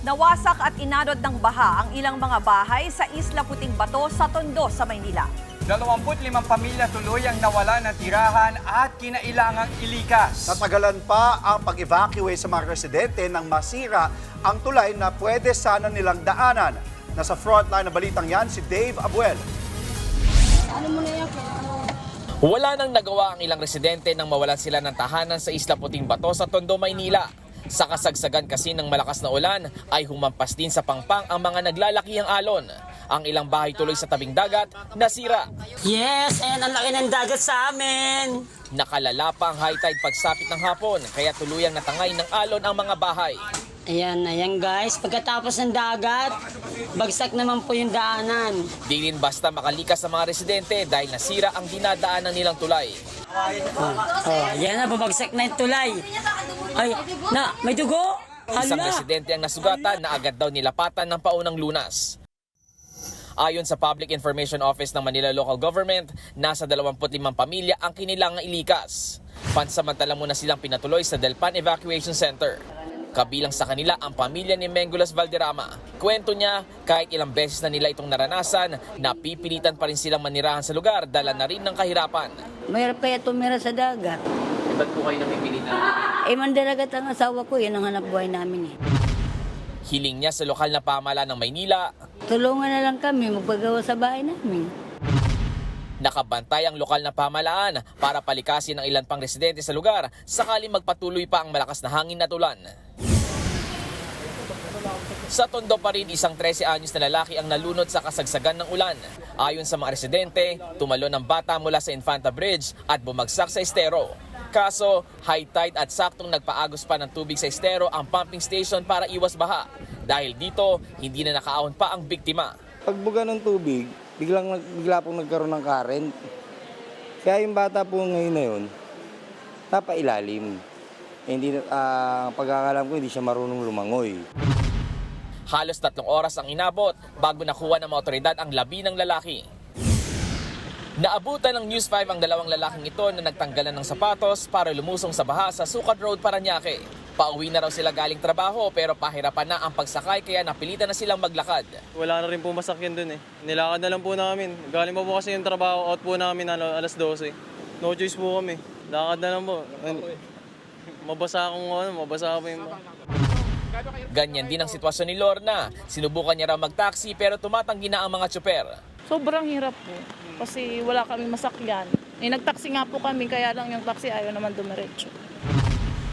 Nawasak at inanod ng baha ang ilang mga bahay sa Isla Puting Bato sa Tondo sa Maynila. 25 pamilya tuloy ang nawala ng tirahan at kinailangang ilikas. Natagalan pa ang pag-evacuate sa mga residente nang masira ang tulay na pwede sana nilang daanan. Nasa frontline na balitang yan si Dave Abuel. Wala nang nagawa ang ilang residente nang mawalan sila ng tahanan sa Isla Puting Bato sa Tondo, Maynila. Sa kasagsagan kasi ng malakas na ulan ay humampas din sa pangpang ang mga naglalakihang alon. Ang ilang bahay tuloy sa tabing dagat nasira. Yes, and ang laki ng dagat sa amin. Nakalala pa ang high tide pagsapit ng hapon kaya tuluyang natangay ng alon ang mga bahay. Ayan, ayan guys. Pagkatapos ng dagat, bagsak naman po yung daanan. Di rin basta makalikas sa mga residente dahil nasira ang dinadaanan nilang tulay. Oh, yan na, bumagsak na yung tulay. Ay, na, may dugo. Isang Hala. residente ang nasugatan na agad daw nilapatan ng paunang lunas. Ayon sa Public Information Office ng Manila Local Government, nasa 25 pamilya ang kinilangang ilikas. Pansamantala muna silang pinatuloy sa Delpan Evacuation Center. Kabilang sa kanila ang pamilya ni Mengulas Valderrama. Kwento niya, kahit ilang beses na nila itong naranasan, napipilitan pa rin silang manirahan sa lugar dala na rin ng kahirapan. Mayroon pa tumira sa dagat. Ba't po kayo napipilitan? Eh, mandaragat ang asawa ko, yan ang hanap buhay namin eh. Hiling niya sa lokal na pamahala ng Maynila, Tulungan na lang kami magpagawa sa bahay namin. Nakabantay ang lokal na pamalaan para palikasin ang ilan pang residente sa lugar sakali magpatuloy pa ang malakas na hangin at ulan. Sa Tondo pa rin, isang 13 anyos na lalaki ang nalunod sa kasagsagan ng ulan. Ayon sa mga residente, tumalo ng bata mula sa Infanta Bridge at bumagsak sa estero. Kaso, high tide at saktong nagpaagos pa ng tubig sa estero ang pumping station para iwas baha. Dahil dito, hindi na nakaahon pa ang biktima. Pagbuga ng tubig, biglang bigla pong nagkaroon ng current. Kaya yung bata po ngayon na yun, napailalim. Eh, hindi, na- ah, pagkakalam ko, hindi siya marunong lumangoy. Halos tatlong oras ang inabot bago nakuha ng mga ang labi ng lalaki. Naabutan ng News 5 ang dalawang lalaking ito na nagtanggalan ng sapatos para lumusong sa baha sa Sukat Road, Paranaque. Pauwi na raw sila galing trabaho pero pahirapan na ang pagsakay kaya napilitan na silang maglakad. Wala na rin po masakyan dun eh. Nilakad na lang po namin. Galing pa po kasi yung trabaho, out po namin ano, alas 12. No choice po kami. Lakad na lang po. Mabasa akong ano, mabasa ako yung... Ganyan din ang sitwasyon ni Lorna. Sinubukan niya raw mag-taxi pero tumatanggi na ang mga tsuper. Sobrang hirap po. Kasi wala kami masakyan. Eh, nagtaksi nga po kami, kaya lang yung taxi ayaw naman dumiretso.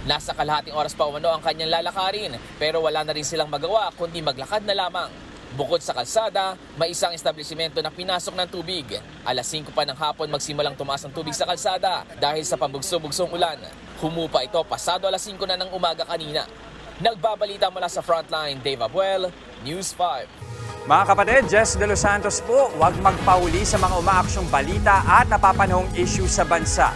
Nasa kalahating oras pa umano ang kanyang lalakarin pero wala na rin silang magawa kundi maglakad na lamang. Bukod sa kalsada, may isang establishmento na pinasok ng tubig. Alas 5 pa ng hapon magsimulang tumaas ang tubig sa kalsada dahil sa pambugso-bugsong ulan. Humupa ito pasado alas 5 na ng umaga kanina. Nagbabalita mula sa frontline, Dave Abuel, News 5. Mga kapatid, Jess De Los Santos po, huwag magpauli sa mga umaaksyong balita at napapanahong issue sa bansa.